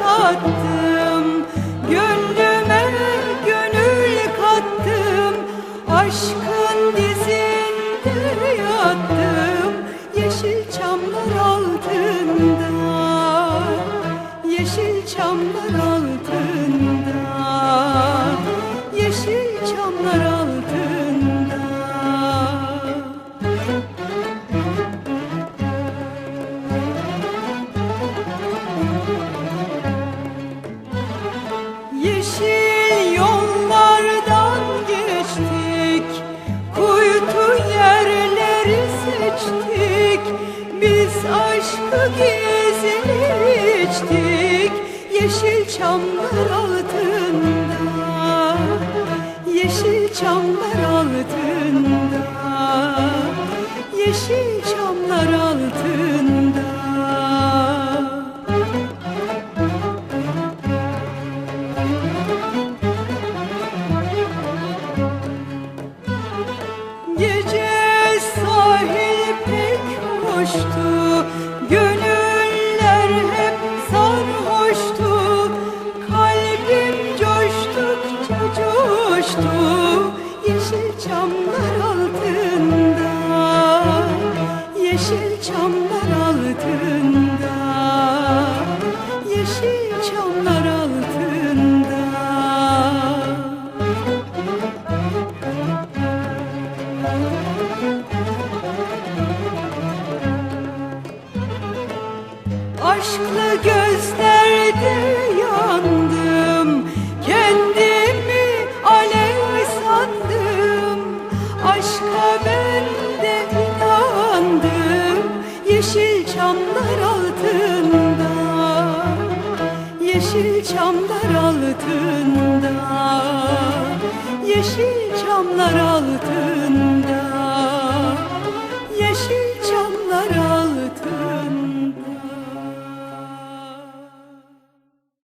tattım Gönlüme gönül kattım. Aşkın dizinde yattım gizli içtik Yeşil çamlar altında Yeşil çamlar altında Yeşil çamlar altında. Gece sahil pek hoştu çamlar altında Yeşil çamlar altında Yeşil çamlar altında. Aşklı gözlerde Aşka ben de inandım Yeşil çamlar altında. Yeşil çamlar altında Yeşil çamlar altında